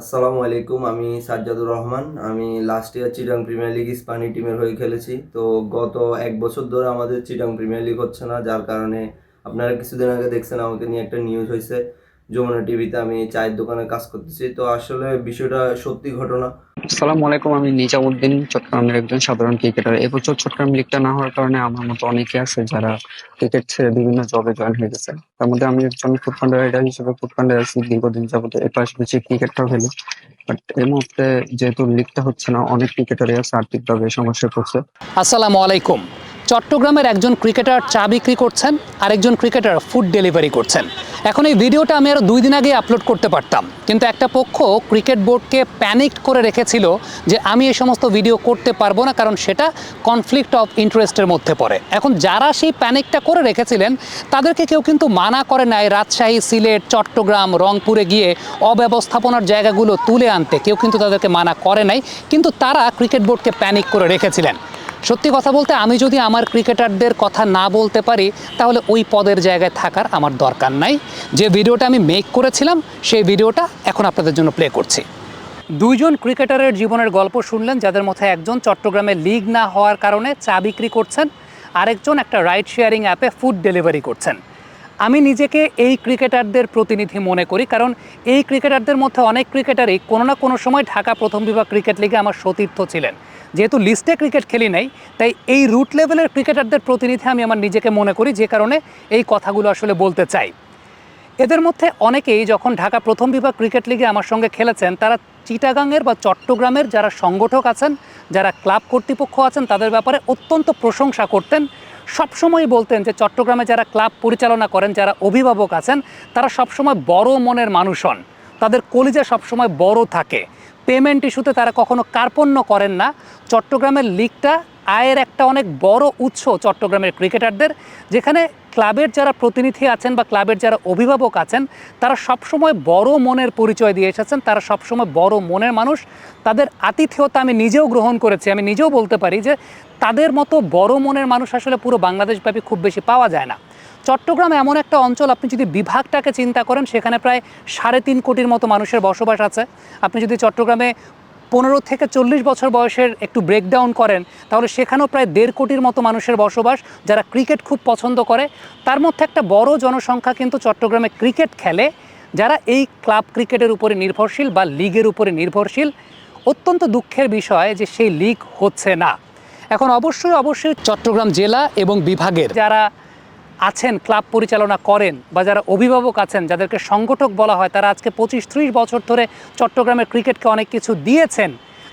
আসসালামু আলাইকুম, আমি সাজ্জাদুর রহমান। আমি last year Chittagong premier league Ispahani টিমের হয়ে খেলেছি। তো গত এক বছর ধরে আমাদের চিটাং প্রিমিয়ার লিগ হচ্ছে না, যার কারণে আপনারা কিছুদিন আগে দেখছেন, আমাকে নিয়ে একটা নিউজ হয়েছে। যমুনা টিভিতে আমি চায়ের দোকানে কাজ করতেছি। তো আসলে বিষয়টা সত্যি ঘটনা। আসসালামু আলাইকুম, আমি নিজামুদ্দিন, চট্টগ্রামের একজন সাধারণ ক্রিকেটার। এবছর চট্টগ্রাম লিগটা না হওয়ার কারণে আমার মতো অনেকে আছে যারা ক্রিকেট ছেড়ে বিভিন্ন জবে জয়েন হয়ে গেছে তার মধ্যে আমি একজন ফুটবল রাইডার হিসেবে ফুটবল আছি দীর্ঘদিন যাবত এর পাশাপাশি ক্রিকেটটাও খেলি বাট এই মুহূর্তে যেহেতু লিগটা হচ্ছে না, অনেক ক্রিকেটারই আছে, আর্থিকভাবে সমস্যায় পড়ছে। আসসালামু আলাইকুম। চট্টগ্রামের একজন ক্রিকেটার চা বিক্রি করছেন আর একজন ক্রিকেটার ফুড ডেলিভারি করছেন। এখন এই ভিডিওটা আমি আরও দুই দিন আগে আপলোড করতে পারতাম। কিন্তু একটা পক্ষ ক্রিকেট বোর্ডকে প্যানিক করে রেখেছিল যে আমি এই সমস্ত ভিডিও করতে পারব না, কারণ সেটা কনফ্লিক্ট অফ ইন্টারেস্টের মধ্যে পড়ে। এখন যারা সেই প্যানিকটা করে রেখেছিলেন, তাদেরকে কেউ কিন্তু মানা করে নাই রাজশাহী, সিলেট, চট্টগ্রাম, রংপুরে গিয়ে অব্যবস্থাপনার জায়গাগুলো তুলে আনতে। কেউ কিন্তু তাদেরকে মানা করে নাই, কিন্তু তারা ক্রিকেট বোর্ডকে প্যানিক করে রেখেছিলেন। সত্যি কথা বলতে আমি যদি আমার ক্রিকেটারদের কথা না বলতে পারি, তাহলে ওই পদের জায়গায় থাকার আমার দরকার নাই। যে ভিডিওটা আমি মেক করেছিলাম, সেই ভিডিওটা এখন আপনাদের জন্য প্লে করছি। দুইজন ক্রিকেটারের জীবনের গল্প শুনলেন, যাদের মধ্যে একজন চট্টগ্রামে লিগ না হওয়ার কারণে চা বিক্রি করছেন, আরেকজন একটা রাইড শেয়ারিং অ্যাপে ফুড ডেলিভারি করছেন। আমি নিজেকে এই ক্রিকেটারদের প্রতিনিধি মনে করি, কারণ এই ক্রিকেটারদের মধ্যে অনেক ক্রিকেটারই কোনো না কোনো সময় ঢাকা প্রথম বিভাগ ক্রিকেট লিগে আমার সতীর্থ ছিলেন। যেহেতু লিস্টে ক্রিকেট খেলি নাই, তাই এই রুট লেভেলের ক্রিকেটারদের প্রতিনিধি আমি আমার নিজেকে মনে করি, যে কারণে এই কথাগুলো আসলে বলতে চাই। এদের মধ্যে অনেকেই যখন ঢাকা প্রথম বিভাগ ক্রিকেট লিগে আমার সঙ্গে খেলেছেন, তারা চিটাগাংয়ের বা চট্টগ্রামের যারা সংগঠক আছেন, যারা ক্লাব কর্তৃপক্ষ আছেন, তাদের ব্যাপারে অত্যন্ত প্রশংসা করতেন। সবসময় বলতেন যে চট্টগ্রামে যারা ক্লাব পরিচালনা করেন, যারা অভিভাবক আছেন, তারা সবসময় বড় মনের মানুষ হন। তাদের কলিজা সবসময় বড় থাকে। পেমেন্ট ইস্যুতে তারা কখনো কার্পণ্য করেন না। চট্টগ্রামের লিগটা আয়ের একটা অনেক বড় উৎস চট্টগ্রামের ক্রিকেটারদের, যেখানে ক্লাবের যারা প্রতিনিধি আছেন বা ক্লাবের যারা অভিভাবক আছেন, তারা সবসময় বড় মনের পরিচয় দিয়ে এসেছেন, তারা সবসময় বড় মনের মানুষ। তাদের আতিথেয়তা আমি নিজেও গ্রহণ করেছি। আমি নিজেও বলতে পারি যে তাদের মতো বড় মনের মানুষ আসলে পুরো বাংলাদেশব্যাপী খুব বেশি পাওয়া যায় না। চট্টগ্রাম এমন একটা অঞ্চল, আপনি যদি বিভাগটাকে চিন্তা করেন, সেখানে প্রায় সাড়ে তিন কোটির মতো মানুষের বসবাস আছে। আপনি যদি চট্টগ্রামে পনেরো থেকে চল্লিশ বছর বয়সের একটু ব্রেকডাউন করেন, তাহলে সেখানেও প্রায় দেড় কোটির মতো মানুষের বসবাস যারা ক্রিকেট খুব পছন্দ করে। তার মধ্যে একটা বড় জনসংখ্যা কিন্তু চট্টগ্রামে ক্রিকেট খেলে, যারা এই ক্লাব ক্রিকেটের উপরে নির্ভরশীল বা লিগের উপরে নির্ভরশীল, অত্যন্ত দুঃখের বিষয় যে সেই লিগ হচ্ছে না। এখন অবশ্যই অবশ্যই চট্টগ্রাম জেলা এবং বিভাগের যারা আছেন, ক্লাব পরিচালনা করেন বা যারা অভিভাবক আছেন, যাদেরকে সংগঠক বলা হয়, তারা আজকে পঁচিশ ত্রিশ বছর ধরে চট্টগ্রামের ক্রিকেটকে অনেক কিছু দিয়েছেন।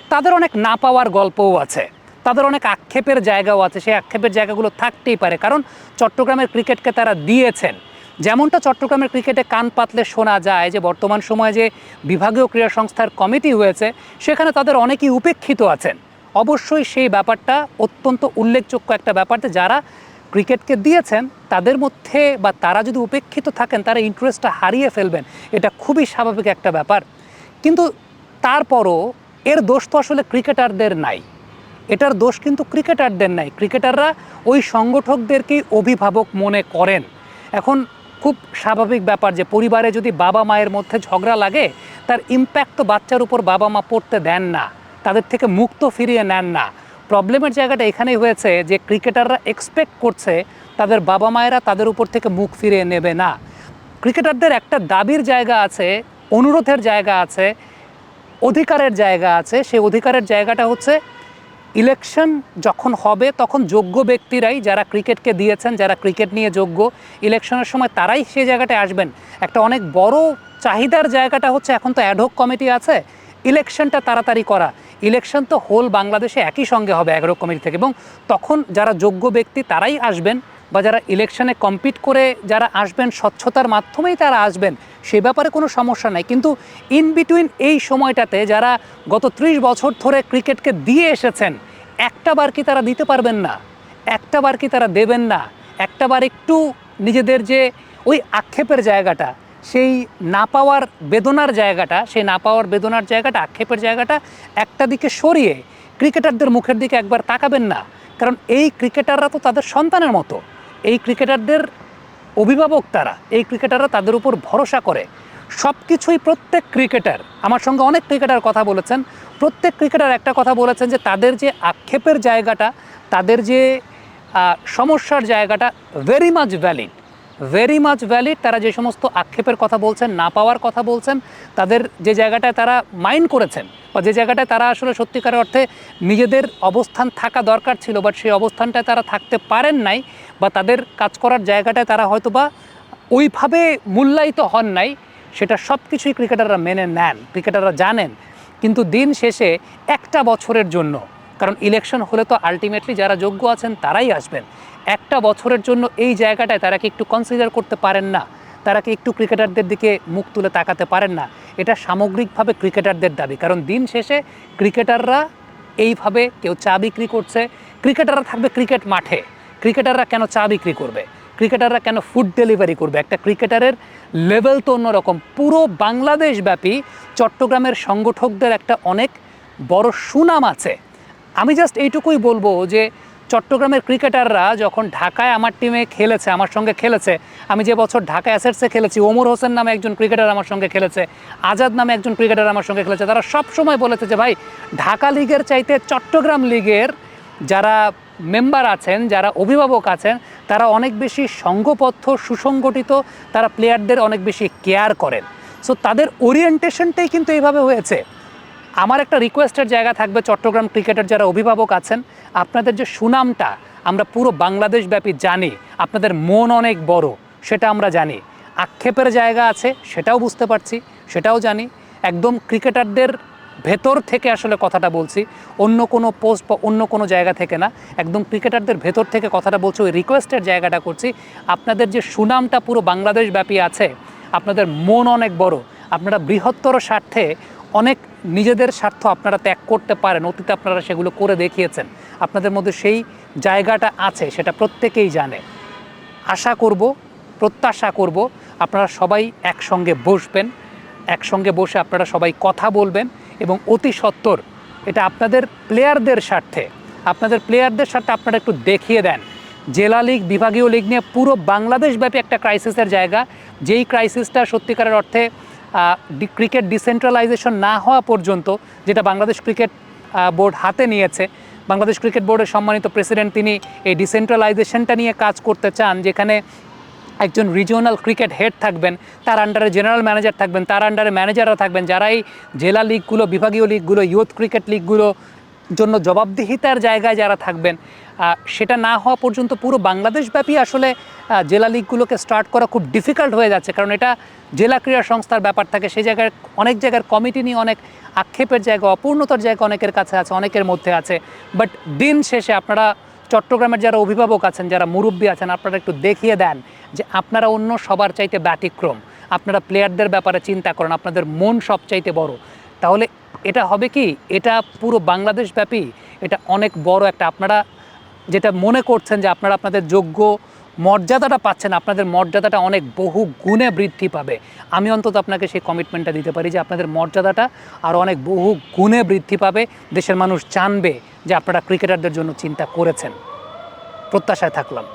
তাদের অনেক না পাওয়ার গল্পও আছে। তাদের অনেক আক্ষেপের জায়গাও আছে। সেই আক্ষেপের জায়গাগুলো থাকতেই পারে। কারণ চট্টগ্রামের ক্রিকেটকে তারা দিয়েছেন। যেমনটা চট্টগ্রামের ক্রিকেটে কান পাতলে শোনা যায় যে, বর্তমান সময়ে যে বিভাগীয় ক্রীড়া সংস্থার কমিটি হয়েছে, সেখানে তাদের অনেকেই উপেক্ষিত আছেন। অবশ্যই সেই ব্যাপারটা অত্যন্ত উল্লেখযোগ্য একটা ব্যাপার যারা ক্রিকেটকে দিয়েছেন, তাদের মধ্যে বা তারা যদি উপেক্ষিত থাকেন, তারা ইন্টারেস্টটা হারিয়ে ফেলবেন। এটা খুবই স্বাভাবিক একটা ব্যাপার। কিন্তু তারপরও এর দোষ তো আসলে ক্রিকেটারদের নাই। এটার দোষ কিন্তু ক্রিকেটারদের নাই। ক্রিকেটাররা ওই সংগঠকদেরকেই অভিভাবক মনে করেন। এখন খুব স্বাভাবিক ব্যাপার যে পরিবারে যদি বাবা মায়ের মধ্যে ঝগড়া লাগে, তার ইম্প্যাক্ট তো বাচ্চার উপর বাবা মা পড়তে দেন না। তাদের থেকে মুক্ত ফিরিয়ে নেন না। প্রবলেমের জায়গাটা এখানেই হয়েছে যে ক্রিকেটাররা এক্সপেক্ট করছে তাদের বাবা মায়েরা তাদের উপর থেকে মুখ ফিরিয়ে নেবে না। ক্রিকেটারদের একটা দাবির জায়গা আছে, অনুরোধের জায়গা আছে, অধিকারের জায়গা আছে। সেই অধিকারের জায়গাটা হচ্ছে ইলেকশন যখন হবে তখন যোগ্য ব্যক্তিরাই যারা ক্রিকেটকে দিয়েছেন, যারা ক্রিকেট নিয়ে যোগ্য ইলেকশনের সময় তারাই সেই জায়গাটায় আসবেন। একটা অনেক বড় চাহিদার জায়গাটা হচ্ছে এখন তো অ্যাডহক কমিটি আছে। ইলেকশনটা তাড়াতাড়ি করা। ইলেকশন তো হোল বাংলাদেশে একই সঙ্গে হবে এগারো কমিটি থেকে এবং তখন যারা যোগ্য ব্যক্তি তারাই আসবেন বা যারা ইলেকশনে কম্পিট করে যারা আসবেন, স্বচ্ছতার মাধ্যমেই তারা আসবেন, সে ব্যাপারে কোনো সমস্যা নাই। কিন্তু ইন বিটুইন এই সময়টাতে যারা গত ত্রিশ বছর ধরে ক্রিকেটকে দিয়ে এসেছেন, একটা বার কি তারা দিতে পারবেন না? একটা বার কি তারা দেবেন না? একটা বার একটু নিজেদের যে ওই আক্ষেপের জায়গাটা সেই না পাওয়ার বেদনার জায়গাটা, সেই না পাওয়ার বেদনার জায়গাটা, আক্ষেপের জায়গাটা একটা দিকে সরিয়ে ক্রিকেটারদের মুখের দিকে একবার তাকাবেন না। কারণ এই ক্রিকেটাররা তো তাদের সন্তানের মতো। এই ক্রিকেটারদের অভিভাবক তারা। এই ক্রিকেটাররা তাদের উপর ভরসা করে। সব কিছুই প্রত্যেক ক্রিকেটার, আমার সঙ্গে অনেক ক্রিকেটার কথা বলেছেন, প্রত্যেক ক্রিকেটার একটা কথা বলেছেন যে তাদের যে আক্ষেপের জায়গাটা, তাদের যে সমস্যার জায়গাটা very much valid very much valid তারা যে সমস্ত আক্ষেপের কথা বলছেন, না পাওয়ার কথা বলছেন, তাদের যে জায়গাটায় তারা মাইন্ড করেছেন বা যে জায়গাটায় তারা আসলে সত্যিকার অর্থে নিজেদের অবস্থান থাকা দরকার ছিল বাট সেই অবস্থানটায় তারা থাকতে পারেন নাই বা তাদের কাজ করার জায়গাটায় তারা হয়তো বা ওইভাবে মূল্যায়িত হন নাই, সেটা সব কিছুই ক্রিকেটাররা মেনে নেন, ক্রিকেটাররা জানেন। কিন্তু দিন শেষে একটা বছরের জন্য কারণ ইলেকশন হলে তো আলটিমেটলি যারা যোগ্য আছেন তারাই আসবেন। একটা বছরের জন্য এই জায়গাটায় তারা কি একটু কনসিডার করতে পারেন না? তারা কি একটু ক্রিকেটারদের দিকে মুখ তুলে তাকাতে পারেন না? এটা সামগ্রিকভাবে ক্রিকেটারদের দাবি। কারণ দিন শেষে ক্রিকেটাররা এইভাবে কেউ চা বিক্রি করছে। ক্রিকেটাররা থাকবে ক্রিকেট মাঠে। ক্রিকেটাররা কেন চা বিক্রি করবে? ক্রিকেটাররা কেন ফুড ডেলিভারি করবে? একটা ক্রিকেটারের লেভেল তো অন্যরকম। পুরো বাংলাদেশব্যাপী চট্টগ্রামের সংগঠকদের একটা অনেক বড় সুনাম আছে। আমি জাস্ট এইটুকুই বলব যে চট্টগ্রামের ক্রিকেটাররা যখন ঢাকায় আমার টিমে খেলেছে, আমার সঙ্গে খেলেছে, আমি যে বছর ঢাকা অ্যাসেটসে খেলেছি, ওমর হোসেন নামে একজন ক্রিকেটার আমার সঙ্গে খেলেছে, আজাদ নামে একজন ক্রিকেটার আমার সঙ্গে খেলেছে, তারা সব সময় বলেছে যে, ভাই, ঢাকা লিগের চাইতে চট্টগ্রাম লিগের যারা মেম্বার আছেন, যারা অভিভাবক আছেন, তারা অনেক বেশি সংঘবদ্ধ সুসংগঠিত, তারা প্লেয়ারদের অনেক বেশি কেয়ার করেন। সো তাদের ওরিয়েন্টেশনটাই কিন্তু এইভাবে হয়েছে। আমার একটা রিকোয়েস্টের জায়গা থাকবে, চট্টগ্রাম ক্রিকেটের যারা অভিভাবক আছেন, আপনাদের যে সুনামটা আমরা পুরো বাংলাদেশব্যাপী জানি, আপনাদের মন অনেক বড়, সেটা আমরা জানি। আক্ষেপের জায়গা আছে, সেটাও বুঝতে পারছি, সেটাও জানি। একদম ক্রিকেটারদের ভেতর থেকে আসলে কথাটা বলছি, অন্য কোনো পোস্ট বা অন্য কোনো জায়গা থেকে না, একদম ক্রিকেটারদের ভেতর থেকে কথাটা বলছি, ওই রিকোয়েস্টের জায়গাটা করছি। আপনাদের যে সুনামটা পুরো বাংলাদেশব্যাপী আছে, আপনাদের মন অনেক বড়, আপনারা বৃহত্তর স্বার্থে অনেক নিজেদের স্বার্থ আপনারা ত্যাগ করতে পারেন, অতীতে আপনারা সেগুলো করে দেখিয়েছেন। আপনাদের মধ্যে সেই জায়গাটা আছে, সেটা প্রত্যেকেই জানে। আশা করব, প্রত্যাশা করব আপনারা সবাই একসঙ্গে বসবেন, একসঙ্গে বসে আপনারা সবাই কথা বলবেন এবং অতি সত্বর এটা আপনাদের প্লেয়ারদের স্বার্থে, আপনাদের প্লেয়ারদের স্বার্থে আপনারা একটু দেখিয়ে দেন। জেলা লীগ, বিভাগীয় লীগ নিয়ে পুরো বাংলাদেশব্যাপী একটা ক্রাইসিসের জায়গা। যেই ক্রাইসিসটা সত্যিকারের অর্থে ক্রিকেট ডিসেন্ট্রালাইজেশন না হওয়া পর্যন্ত যেটা বাংলাদেশ ক্রিকেট বোর্ড হাতে নিয়েছে, বাংলাদেশ ক্রিকেট বোর্ডের সম্মানিত প্রেসিডেন্ট তিনি এই ডিসেন্ট্রালাইজেশনটা নিয়ে কাজ করতে চান, যেখানে একজন রিজিওনাল ক্রিকেট হেড থাকবেন, তার আন্ডারে জেনারেল ম্যানেজার থাকবেন, তার আন্ডারে ম্যানেজাররা থাকবেন যারা এই জেলা লিগগুলো বিভাগীয় লিগগুলো ইউথ ক্রিকেট লিগগুলো জন্য জবাবদিহিতার জায়গায় যারা থাকবেন সেটা না হওয়া পর্যন্ত পুরো বাংলাদেশব্যাপী আসলে জেলা লিগগুলোকে স্টার্ট করা খুব ডিফিকাল্ট হয়ে যাচ্ছে। কারণ এটা জেলা ক্রীড়া সংস্থার ব্যাপার থাকে সেই জায়গায় অনেক জায়গার কমিটি নিয়ে অনেক আক্ষেপের জায়গা, অপূর্ণতার জায়গা অনেকের কাছে আছে, অনেকের মধ্যে আছে। বাট দিন শেষে আপনারা চট্টগ্রামের যারা অভিভাবক আছেন, যারা মুরব্বী আছেন, আপনারা একটু দেখিয়ে দেন যে আপনারা অন্য সবার চাইতে ব্যতিক্রম। আপনারা প্লেয়ারদের ব্যাপারে চিন্তা করেন, আপনাদের মন সবচাইতে বড়। তাহলে এটা হবে কি? এটা পুরো বাংলাদেশ ব্যাপী। এটা অনেক বড় একটা, আপনারা যেটা মনে করছেন যে আপনারা আপনাদের যোগ্য মর্যাদাটা পাচ্ছেন, আপনাদের মর্যাদাটা অনেক বহু গুণে বৃদ্ধি পাবে। আমি অন্তত আপনাকে সেই কমিটমেন্টটা দিতে পারি যে আপনাদের মর্যাদাটা আরও অনেক বহু গুণে বৃদ্ধি পাবে। দেশের মানুষ জানবে যে আপনারা ক্রিকেটারদের জন্য চিন্তা করেছেন। প্রত্যাশায় থাকলাম।